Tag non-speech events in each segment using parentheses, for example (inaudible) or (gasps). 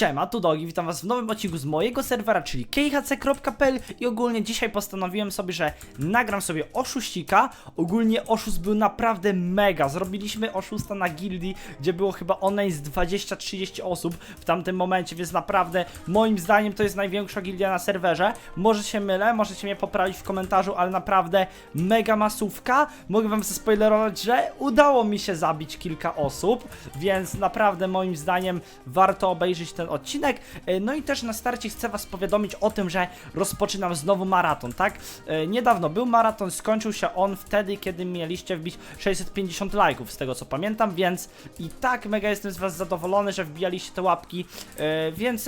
Siema, tu Dogi, witam was w nowym odcinku z mojego serwera, czyli khc.pl i ogólnie dzisiaj postanowiłem sobie, że nagram sobie oszuścika. Ogólnie oszust był naprawdę mega, zrobiliśmy oszusta na gildii, gdzie było chyba online z 20-30 osób w tamtym momencie, więc naprawdę moim zdaniem to jest największa gildia na serwerze. Może się mylę, możecie mnie poprawić w komentarzu, ale naprawdę mega masówka. Mogę wam zaspoilerować, że udało mi się zabić kilka osób, więc naprawdę moim zdaniem warto obejrzeć ten odcinek. E, No i też na starcie chcę was powiadomić o tym, że rozpoczynam znowu maraton, tak? E, Niedawno był maraton, skończył się on wtedy, kiedy mieliście wbić 650 lajków, z tego co pamiętam, więc i tak mega jestem z was zadowolony, że wbijaliście te łapki, e, więc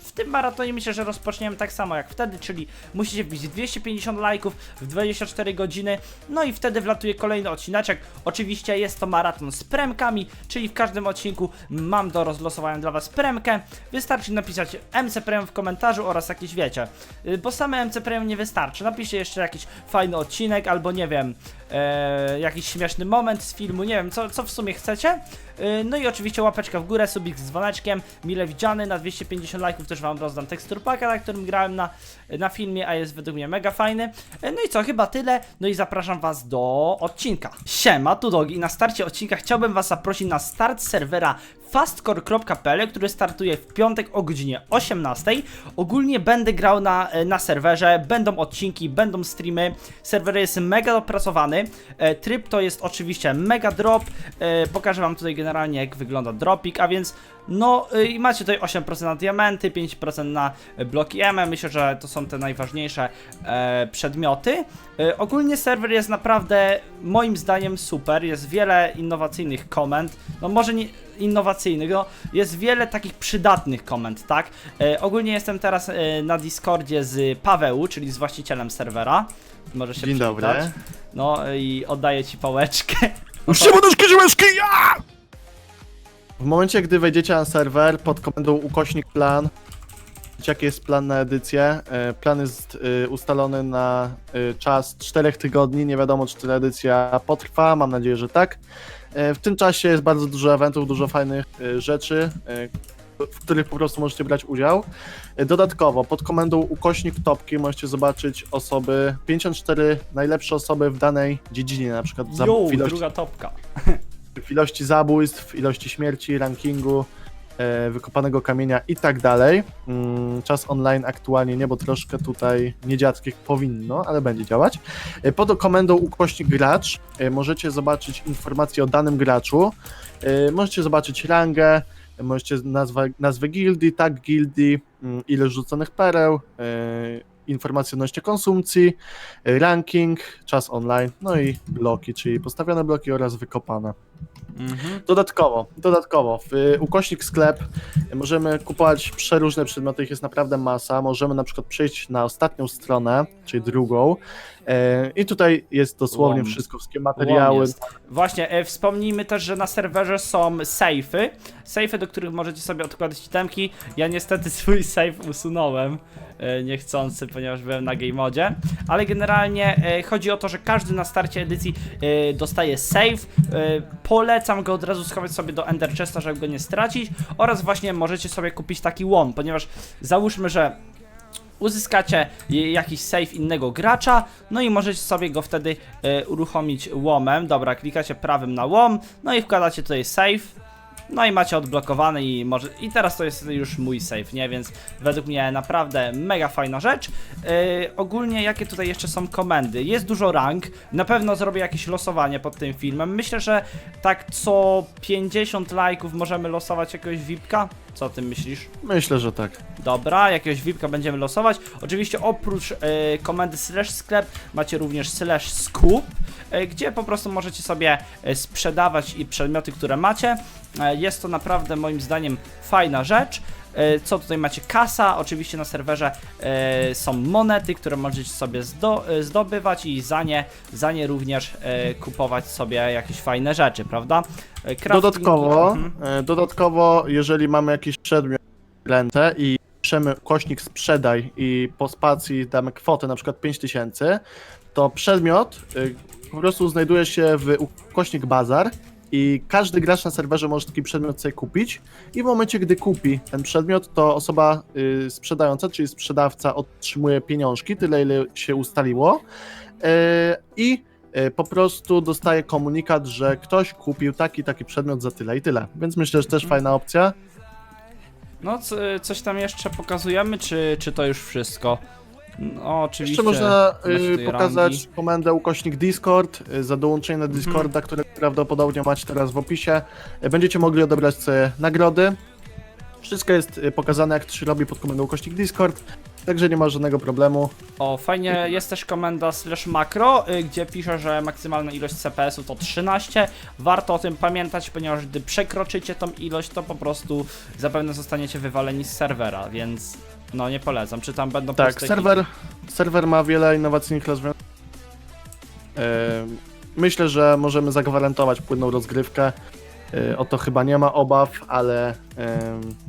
w- tym maratonie myślę, że rozpoczniemy tak samo jak wtedy, czyli musicie wbić 250 lajków w 24 godziny, no i wtedy wlatuje kolejny odcineczek. Oczywiście jest to maraton z premkami, czyli w każdym odcinku mam do rozlosowania dla was premkę. Wystarczy napisać MC Premium w komentarzu oraz jakieś wiecie, y, bo same MC Premium nie wystarczy. Napiszcie jeszcze jakiś fajny odcinek albo nie wiem, e, jakiś śmieszny moment z filmu, nie wiem, co, co w sumie chcecie. Y, No i oczywiście łapeczka w górę, subik z dzwoneczkiem, mile widziany, na 250 lajków też wam rozdam teksturpaka, na którym grałem na, na filmie, a jest według mnie mega fajny. Y, No i co, chyba tyle, no i zapraszam was do odcinka. Siema, tu Dogi na starcie odcinka chciałbym was zaprosić na start serwera fastcore.pl, który startuje w piątek o godzinie 18. Ogólnie będę grał na, na serwerze, będą odcinki, będą streamy. Serwer jest mega dopracowany. E, Tryb to jest oczywiście mega drop. E, Pokażę wam tutaj generalnie jak wygląda dropik, a więc no y, i macie tutaj 8% na diamenty, 5% na e, bloki M. Myślę, że to są te najważniejsze e, przedmioty. E, ogólnie serwer jest naprawdę moim zdaniem super. Jest wiele innowacyjnych komend. No może nie innowacyjnych, no jest wiele takich przydatnych komend, tak? E, ogólnie jestem teraz e, na Discordzie z Paweł, czyli z właścicielem serwera. Może się Dzień przywitać. dobry. No i oddaję ci pałeczkę. Szymoneczki, Żyłeczki, ja! W momencie, gdy wejdziecie na serwer pod komendą ukośnik plan, wiecie, jaki jest plan na edycję. E, Plan jest e, ustalony na e, czas 4 tygodni. Nie wiadomo, czy ta edycja potrwa. Mam nadzieję, że tak. E, W tym czasie jest bardzo dużo eventów, dużo fajnych e, rzeczy, e, w których po prostu możecie brać udział. E, Dodatkowo, pod komendą ukośnik topki możecie zobaczyć osoby, 54 najlepsze osoby w danej dziedzinie, na przykład za Jo, w ilości druga topka. (laughs) w ilości zabójstw, ilości śmierci, rankingu, e, wykopanego kamienia i tak dalej. Mm, czas online aktualnie nie, bo troszkę tutaj niedziadzkich powinno, ale będzie działać. E, pod komendą ukośnik gracz e, możecie zobaczyć informacje o danym graczu, e, możecie zobaczyć rangę, możecie nazwę, nazwę gildii, tag gildii, mm, ile rzuconych pereł, e, informacje odnośnie konsumpcji, ranking, czas online, no i bloki, czyli postawione bloki oraz wykopane. Mhm. Dodatkowo, dodatkowo, w y, ukośnik sklep możemy kupować przeróżne przedmioty, ich jest naprawdę masa. Możemy na przykład przejść na ostatnią stronę, czyli drugą. e, I tutaj jest dosłownie Łom. wszystko, wszystkie materiały. jest. Właśnie, e, wspomnijmy też, że na serwerze są sejfy. Sejfy, do których możecie sobie odkładać itemki. Ja niestety (laughs) swój safe usunąłem e, niechcący, ponieważ byłem na game modzie. Ale generalnie e, chodzi o to, że każdy na starcie edycji e, dostaje safe. E, polecam go od razu schować sobie do Ender Chesta, żeby go nie stracić. Oraz właśnie możecie sobie kupić taki łom, ponieważ załóżmy, że uzyskacie jakiś save innego gracza, no i możecie sobie go wtedy e, uruchomić łomem. Dobra, klikacie prawym na łom, no i wkładacie tutaj save. No i macie odblokowany i może i teraz to jest już mój save, nie? Więc według mnie naprawdę mega fajna rzecz. Yy, ogólnie jakie tutaj jeszcze są komendy? Jest dużo rank. Na pewno zrobię jakieś losowanie pod tym filmem. Myślę, że tak co 50 lajków możemy losować jakiegoś VIPka. Co o tym myślisz? Myślę, że tak. Dobra, jakiegoś VIPka będziemy losować. Oczywiście oprócz e, komendy slash sklep macie również slash scoop, e, gdzie po prostu możecie sobie e, sprzedawać i przedmioty, które macie. E, jest to naprawdę moim zdaniem fajna rzecz. E, Co tutaj macie? Kasa, oczywiście na serwerze e, są monety, które możecie sobie zdo, zdobywać i za nie, za nie również kupować sobie jakieś fajne rzeczy, prawda? Crafting- Dodatkowo, Mhm. dodatkowo, jeżeli mamy jakiś przedmiot rentę i piszemy ukośnik sprzedaj i po spacji damy kwotę na przykład 5000, to przedmiot po prostu znajduje się w ukośnik bazar I każdy gracz na serwerze może taki przedmiot sobie kupić i w momencie, gdy kupi ten przedmiot, to osoba y, sprzedająca, czyli sprzedawca otrzymuje pieniążki, tyle ile się ustaliło y, i y, po prostu dostaje komunikat, że ktoś kupił taki, taki przedmiot za tyle i tyle. Więc myślę, że też fajna opcja. No, co, coś tam jeszcze pokazujemy, czy, czy to już wszystko? No, oczywiście. Jeszcze można macie y, pokazać rangi. komendę ukośnik Discord y, za dołączenie na Discorda, który prawdopodobnie macie teraz w opisie. Y, Będziecie mogli odebrać sobie nagrody. Wszystko jest y, pokazane, jak to się robi pod komendą ukośnik Discord, także nie ma żadnego problemu. O, fajnie, jest też komenda slash makro, y, gdzie pisze, że maksymalna ilość CPS-u to 13. Warto o tym pamiętać, ponieważ gdy przekroczycie tą ilość, to po prostu zapewne zostaniecie wywaleni z serwera, więc no nie polecam. Czy tam będą Tak, puste serwer, serwer ma wiele innowacyjnych rozwiązań. Y, Myślę, że możemy zagwarantować płynną rozgrywkę. Y, O to chyba nie ma obaw, ale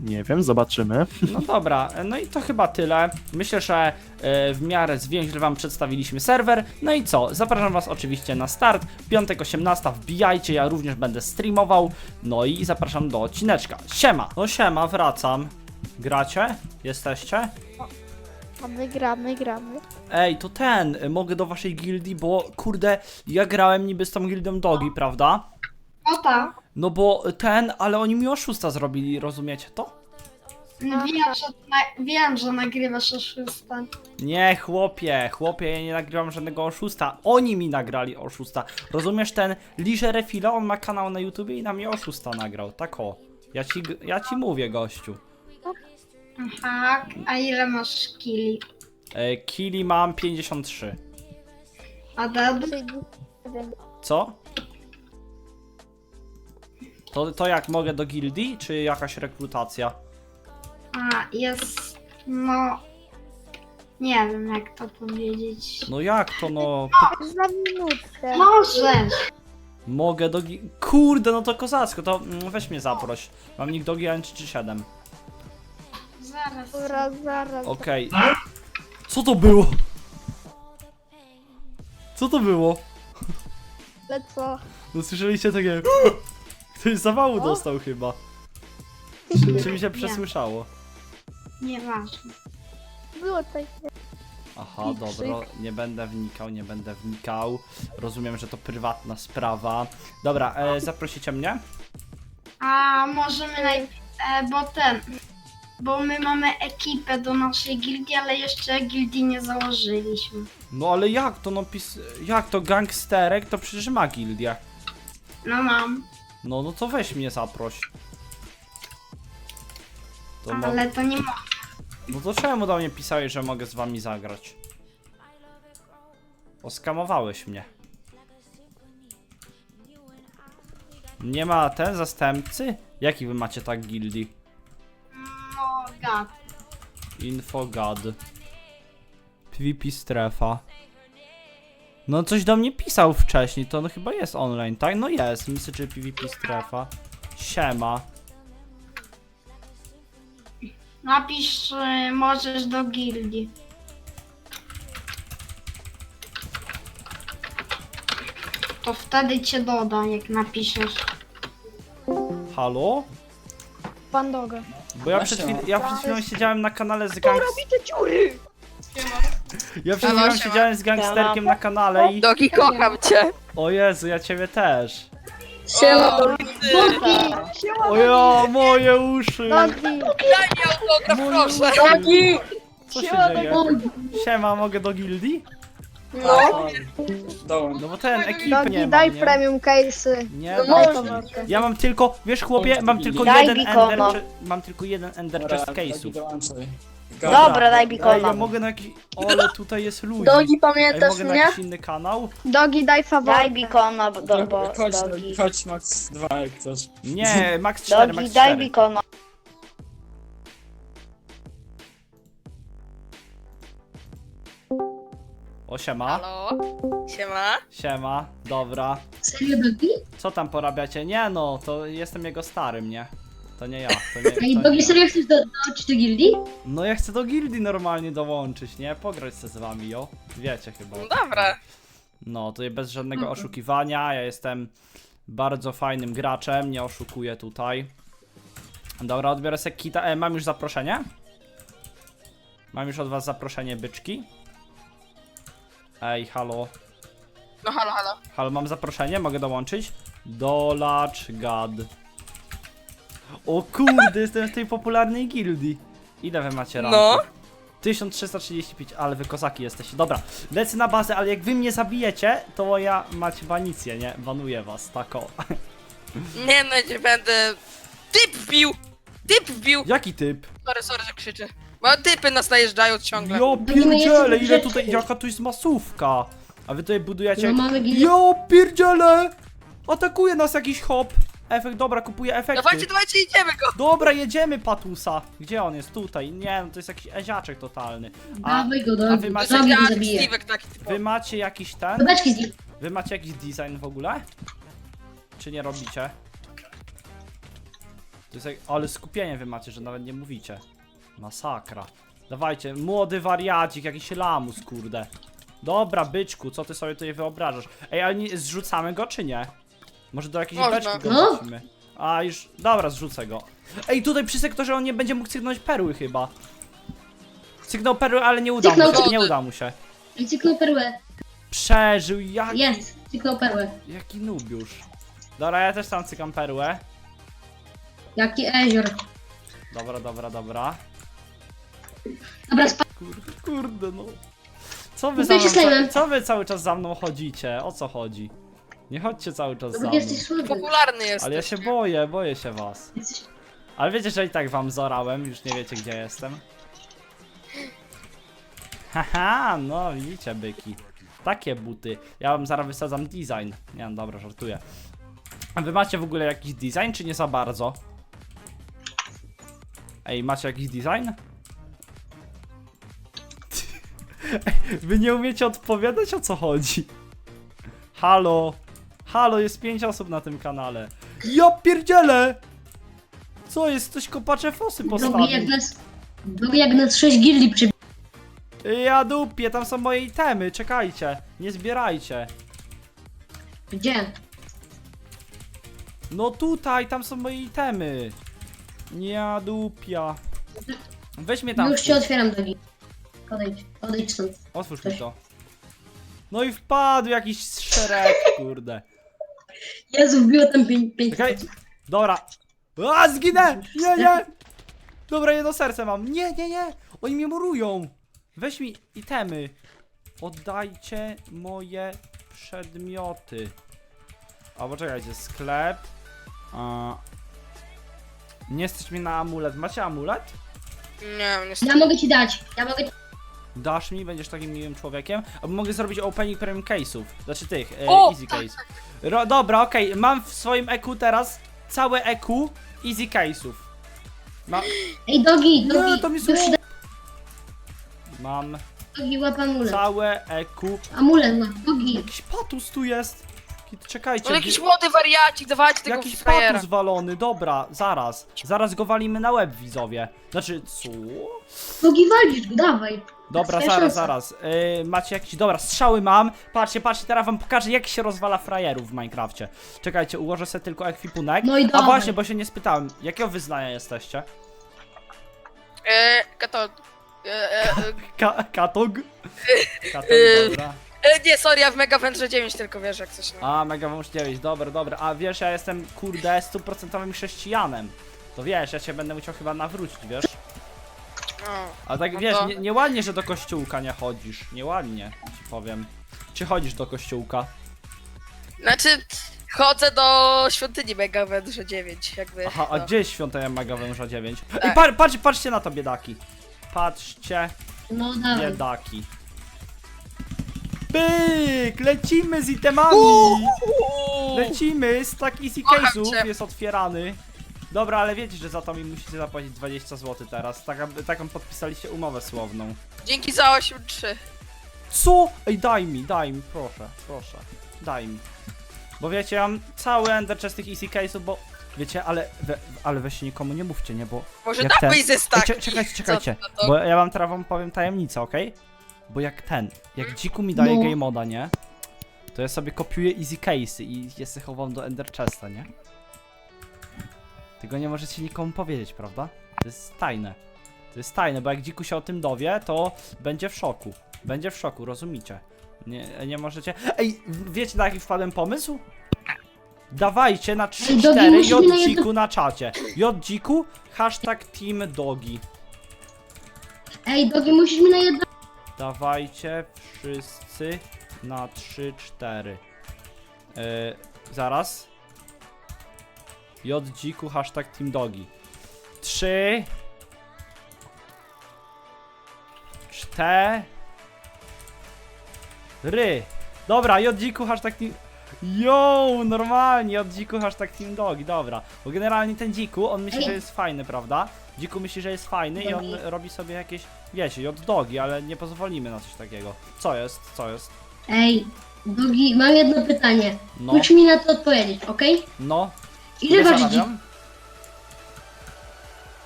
nie wiem, zobaczymy. No dobra, no i to chyba tyle. Myślę, że e, w miarę zwięźle wam przedstawiliśmy serwer. No i co? Zapraszam was oczywiście na start. Piątek 18 wbijajcie, ja również będę streamował. No i zapraszam do odcineczka. Siema! No siema, wracam. Gracie? Jesteście? A my gramy, gramy. Ej, to ten, mogę do waszej gildii, bo kurde, ja grałem niby z tą gildią Dogi, prawda? No tak. No bo ten, ale oni mi oszusta zrobili, rozumiecie to? Wiem, że, na, wiem, że nagrywasz oszusta. Nie, chłopie, chłopie, ja nie nagrywam żadnego oszusta. Oni mi nagrali oszusta. Rozumiesz, ten Liże Refila, on ma kanał na YouTubie i na mnie oszusta nagrał. Tak o. Ja ci, ja ci mówię, gościu. Aha, a ile masz kili? E, kili mam 53. A dad? Co? To, to jak mogę do gildii, czy jakaś rekrutacja? A, jest, no... Nie wiem, jak to powiedzieć. No jak to no? Za minutkę. Możesz! Mogę do gi- Kurde, no to kozacko, to mm, weź mnie zaproś. Mam nick dogi N37. Zaraz. Dobra, zaraz. Okej. Co to było? Co to było? Ale co? No słyszeliście takie... (gasps) (gasps) (gasps) Ktoś zawału O. dostał chyba. Czy mi się przesłyszało? Nieważne. Było takie. Aha, dobra, nie będę wnikał, nie będę wnikał. Rozumiem, że to prywatna sprawa. Dobra, e, zaprosicie mnie? A możemy najpierw, e, bo ten... Bo my mamy ekipę do naszej gildii, ale jeszcze gildii nie założyliśmy. No ale jak to no pis... Jak to gangsterek to przecież ma gildię. No mam, No, no to weź mnie zaproś. To mo- ale to nie ma. No to czemu do mnie pisałeś, że mogę z wami zagrać? Oskamowałeś mnie. Nie ma ten zastępcy? Jaki wy macie tak gildii? No, gad. Infogad. PvP strefa. No coś do mnie pisał wcześniej, to no chyba jest online, tak? No jest, Message PvP strefa. Siema. Napisz, y, możesz do gildii. To wtedy cię doda, jak napiszesz. Halo? Pandoga. Bo ja przed, chwil, ja przed chwilą siedziałem na kanale z gang... Robicie dziury! Ja przed chwilą siema. siedziałem z gangsterkiem na kanale i... Dogi, kocham cię! O Jezu, ja ciebie też. Siema! O ja, moje uszy! Nogi! Daj mi autograf, proszę! Dogi! Co się dzieje? Siema, mogę do gildii? No! No bo ten ekipy nie ma, daj nie? premium case'y. Nie, No daj. można. Ja mam tylko, wiesz chłopie, mam tylko Daj jeden ender, mam tylko jeden ender chest case'ów. Dobra, daj Ej, ja bikona. mogę na jakiś, ale tutaj jest ludzi. Dogi, Ej, pamiętasz mogę na mnie? jakiś inny kanał? Dogi, daj faworyt. Daj bikona, bo, do, bo, Chodź, dogi. chodź Max 2 jak chcesz. Nie, max 4, Dogi, max daj 4. bikona. O siema, Halo? Siema? siema, dobra. Serio, Dogi? Co tam porabiacie? Nie no, to jestem jego starym, nie? To nie ja, to nie, Ej, to nie. serio chcesz do- dołączyć do gildii? No ja chcę do gildii normalnie dołączyć, nie? Pograć se z wami, jo? Wiecie chyba. No dobra. No, to bez żadnego oszukiwania, ja jestem bardzo fajnym graczem, nie oszukuję tutaj. Dobra, odbiorę sobie kita. E, mam już zaproszenie? Mam już od was zaproszenie, byczki. Ej, halo. No halo, halo. Halo, mam zaproszenie, mogę dołączyć? Dolacz gad. O kurde, jestem w tej popularnej gildii. Ile wy macie ranków? No. 1335, ale wy kozaki jesteście. Dobra, lecę na bazę, ale jak wy mnie zabijecie, to ja macie banicję, nie? Banuję was, tako. (laughs) Nie no, nie będę... Typ wbił! Typ wbił! Jaki typ? Sorry, sorry, że krzyczy. Bo typy nas najeżdżają ciągle. Jo Budujemy pierdziele, ile tutaj, jaka tu jest masówka. A wy tutaj budujecie... No mamy. Jo pierdziele! Atakuje nas jakiś hop. Efekt, dobra, kupuję efekty. Dawajcie, dawajcie, idziemy go! Dobra, jedziemy Patusa. Gdzie on jest? Tutaj. Nie, no to jest jakiś eziaczek totalny. A Dawaj go a wy macie- To Zombie jest go jak zabije. Steve'ek taki typowy. wy macie jakiś ten? Z. Wy macie jakiś design w ogóle? Czy nie robicie? To jest jak... Ale skupienie wy macie, że nawet nie mówicie. Masakra. Dawajcie, młody wariacik, jakiś lamus, kurde. Dobra, byczku, co ty sobie tutaj wyobrażasz? Ej, ale nie, zrzucamy go, czy nie? Może do jakiejś Można. beczki go No. wrzucimy. A, już... Dobra, zrzucę go. Ej, tutaj przy sektorze on nie będzie mógł cygnąć perły chyba. Cygnął perły, ale nie uda mu się, nie uda mu się. I cyknął perłę. Przeżył, jak Jest, cyknął perłę. Jaki nubiusz. Dobra, ja też tam cykam perłę. Jaki ezior. Dobra, dobra, dobra. Dobra, spa... Kurde, kurde no. Co wy, za mną, co wy cały czas za mną chodzicie? O co chodzi? Nie chodźcie cały czas za Dobra, mną. jesteś słaby. Popularny jest. Ale ja się boję, boję się was. Jesteś... Ale wiecie, że i tak wam zorałem, już nie wiecie gdzie jestem. Haha, no widzicie byki. Takie buty. Ja wam zaraz wysadzam design. Nie no, dobra, żartuję. A wy macie w ogóle jakiś design, czy nie za bardzo? Ej, macie jakiś design? (laughs) Wy nie umiecie odpowiadać o co chodzi. Halo. Halo, jest pięć osób na tym kanale. Ja pierdzielę! Co jest? Ktoś kopacze fosy Drogi jak postawił. nas... Drogi jak nas sześć gildii przy... Ja dupie, tam są moje itemy, czekajcie. Nie zbierajcie. Gdzie? No tutaj, tam są moje itemy. Ja dupia. Weź mnie tam. Już ci otwieram drogi. Odejdź, odejdź stąd. Otwórz mi to. No i wpadł jakiś szereg, kurde. Jezu, wbiło tam pięć... pięć... Czekaj. Dobra. A, zginę! Nie, nie! Dobra, jedno serce mam. Nie, nie, nie! Oni mnie murują. Weź mi itemy. Oddajcie moje przedmioty. A poczekajcie, sklep. A... Nie stać mnie na amulet. Macie amulet? Nie, niestety. Ja mogę ci dać. Ja mogę ci... Dasz mi, będziesz takim miłym człowiekiem. Albo mogę zrobić opening premium case'ów. Znaczy tych, e, O, easy case. Ro, dobra, okej, mam w swoim EQ teraz całe EQ easy case'ów. Ma, Ej, dogi, nie, dogi. to mi Już Mam Dogi, łap amulet. całe EQ. Amulet ma. Dogi. Jakiś patus tu jest. Czekajcie. No jakiś młody wariacik, dawajcie tego Jakiś frajera. patus walony, dobra, zaraz. Zaraz go walimy na łeb, widzowie. Znaczy, co? Dogi, walisz go, dawaj. Dobra, zaraz, zaraz. Yy, macie jakieś. Dobra, strzały mam. Patrzcie, patrzcie, teraz wam pokażę, jak się rozwala frajerów w Minecrafcie. Czekajcie, ułożę sobie tylko ekwipunek. No i A dawaj. właśnie, bo się nie spytałem, jakiego wyznania jesteście? Eee, kato... Eee, e, Ka katog? (laughs) Katog, Yy. dobra. e, nie, sorry, ja w Mega Wędrze 9 tylko wiesz jak coś, no. A, Mega Wąż 9, dobra, dobra. A wiesz, ja jestem, kurde, stuprocentowym chrześcijanem. To wiesz, ja się będę musiał chyba nawrócić, wiesz? Ale tak No wiesz, to- nie, nieładnie, że do kościółka nie chodzisz. Nieładnie, ci powiem. Czy chodzisz do kościółka? Znaczy, chodzę do świątyni Mega Wędrze 9, jakby. Aha, a no. gdzie jest świątynia Mega Węża 9? Ej, Tak. par, patrz, patrzcie na to, biedaki. Patrzcie, No dawaj. biedaki. Pyk! Lecimy z itemami! Uuu. Lecimy! Stack Easy Kocham Case'ów cię. jest otwierany. Dobra, ale wiecie, że za to mi musicie zapłacić 20 zł teraz. Taka, taką podpisaliście umowę słowną. Dzięki za 8-3. Co? Ej, daj mi, daj mi, proszę, proszę. Daj mi. Bo wiecie, ja mam cały ender chest tych easy case'ów, bo... Wiecie, ale, we, ale weźcie nikomu nie mówcie, nie, bo... Może Jak dawaj ten- ze Ej, staki. cze- czekajcie, czekajcie, Co to? bo ja wam teraz wam powiem tajemnicę, okej? Bo jak ten, jak dziku mi daje No. game moda, nie? To ja sobie kopiuję easy case'y i je chowam do Ender Chesta, nie? Tego nie możecie nikomu powiedzieć, prawda? To jest tajne. To jest tajne, bo jak dziku się o tym dowie, to będzie w szoku. Będzie w szoku, rozumiecie? Nie, nie możecie... Ej, wiecie na jaki wpadłem pomysł? Dawajcie na Ej, Dogi, 3-4 musimy na czacie. JDziku, hashtag team dogi. Ej, Dogi, musisz mi na jedno... Dawajcie wszyscy na 3-4. Yy, zaraz. JDziku, hashtag team dogi. 3 4 Dobra, JDziku, hashtag team... Yo, normalnie, JDziku, hashtag team dogi, dobra. Bo generalnie ten dziku, on myśli, że jest fajny, prawda? Dziku myśli, że jest fajny i on robi sobie jakieś, wiecie, jod dogi, ale nie pozwolimy na coś takiego. Co jest? Co jest? Ej, Dogi, mam jedno pytanie. No, Musisz mi na to odpowiedzieć, okej? no. Ile waży dzik? zarabiam?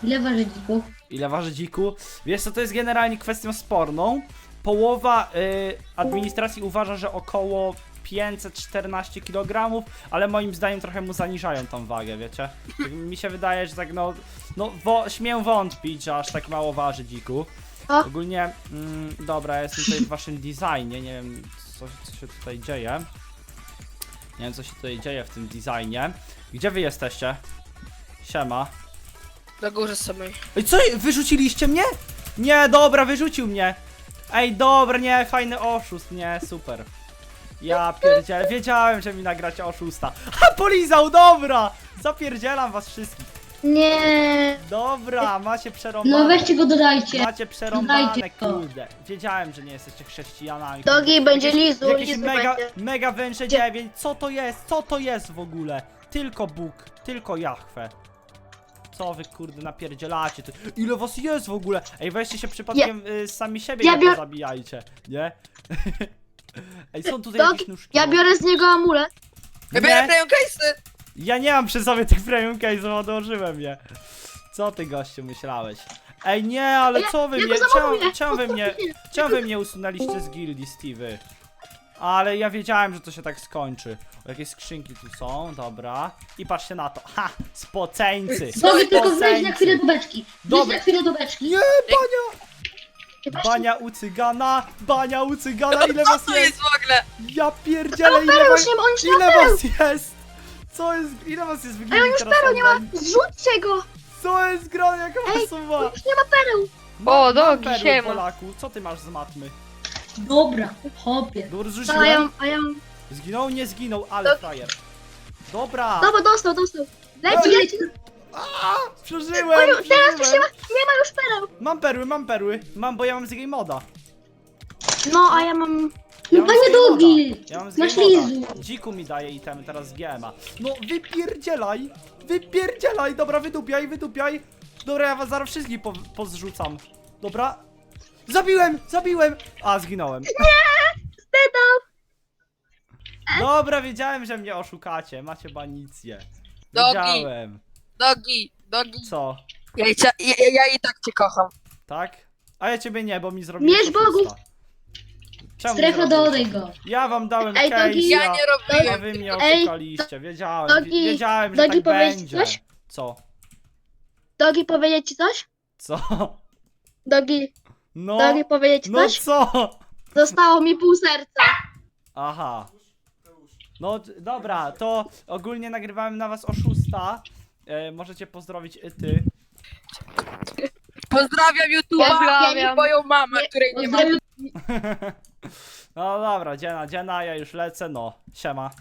Ile waży dziku? Ile waży dziku? Wiesz co, to jest generalnie kwestią sporną. Połowa y, administracji uważa, że około 514 kg, ale moim zdaniem trochę mu zaniżają tą wagę, wiecie? Tak Mi się wydaje, że tak no, no wo, śmiem wątpić, że aż tak mało waży dziku. O. Ogólnie, mm, dobra, ja jestem tutaj w waszym designie, nie wiem co, co się tutaj dzieje. Nie wiem co się tutaj dzieje w tym designie. Gdzie wy jesteście? Siema. Na górze samej. Ej, co? Wyrzuciliście mnie? Nie, dobra, wyrzucił mnie. Ej, dobra, nie, fajny oszust, nie, super. Ja pierdzielę, wiedziałem, że mi nagracie oszusta. Ha, polizał, dobra! Zapierdzielam was wszystkich. Nie. Dobra, macie przerąbane. No weźcie go dodajcie. Macie przerąbane, Dodajcie to. kurde. Wiedziałem, że nie jesteście chrześcijanami. Dogi będzie lizu, Jakieś lizu mega, będzie. mega węże 9, co to jest? Co to jest w ogóle? Tylko Bóg, tylko Jahwe. Co wy kurde napierdzielacie? Ty? Ile was jest w ogóle? Ej, weźcie się przypadkiem y, sami siebie Ja nie bior- zabijajcie, nie? (laughs) Ej, są tutaj Dogi, jakieś nóżki. Ja biorę z niego amulet. Wybieram Nie, premium case'y! Ja nie mam przy sobie tych premium case'ów, odłożyłem je. Co ty gościu myślałeś? Ej, nie, ale Ja- co wy ja mnie, go czemu, wy mnie, czemu wy mnie usunęliście z gildii, Stevie? Ale ja wiedziałem, że to się tak skończy. O, jakieś skrzynki tu są, dobra. I patrzcie na to. Ha! Spoceńcy! Dogi, tylko wejdź na chwilę do beczki. Wejdź Dobra. na chwilę do beczki. Nie, bania! Bania u cygana, bania u cygana, ile was Co jest? jest w ogóle? Ja pierdzielę, ile was, nie ile was jest? Co jest, ile was jest w Ej, on już teraz pereł nie ma. online? Zrzućcie go. Co jest grane, jaka Ej, suma? Już nie ma pereł. O, Dogi, mam perły, siema. Polaku, co ty masz z matmy? Dobra, hopie. Dobra, A ja, a ja... Zginął, nie zginął, ale frajer. Dobra, Dobra, dostał, dostał. Leci, Ej. leci. przeżyłem, Oj, teraz już nie przeżyłem. ma, nie ma już pereł. Mam perły, mam perły. Mam, bo ja mam z game moda. No, a ja mam... Ja No mam panie. Dogi! Ja mam z Masz game moda. lizu. Dziku mi daje itemy teraz z GMA. No wypierdzielaj! Wypierdzielaj! Dobra, wydupiaj, wydupiaj! Dobra, ja was zaraz wszystkich po, pozrzucam. Dobra? Zabiłem! Zabiłem! A, zginąłem. (laughs) Dobra, wiedziałem, że mnie oszukacie. Macie banicję. Dogi. Wiedziałem. Dogi, dogi. Co? Ja, i cia- ja, ja, ja i tak cię kocham. Tak? A ja ciebie nie, bo mi zrobiłeś Miecz oszusta. Czemu Strefa go. Ja wam dałem Ej, Dogi. case'a, Ja nie a robiłem. wy mnie Ej, oszukaliście. Wiedziałem, Dogi, wiedziałem, że Dogi, tak powiedzieć będzie. coś? Co? Dogi, powiedzieć ci coś? Co? Dogi, No, Dogi, powiedzieć ci no coś? co? Zostało mi pół serca. Aha. No d- dobra, to ogólnie nagrywałem na was oszusta. E, możecie pozdrowić y, ty. Pozdrawiam YouTube'a Pozdrawiam. i moją mamę, której nie ma. (laughs) No dobra, dziena, dziena, ja już lecę, no. Siema.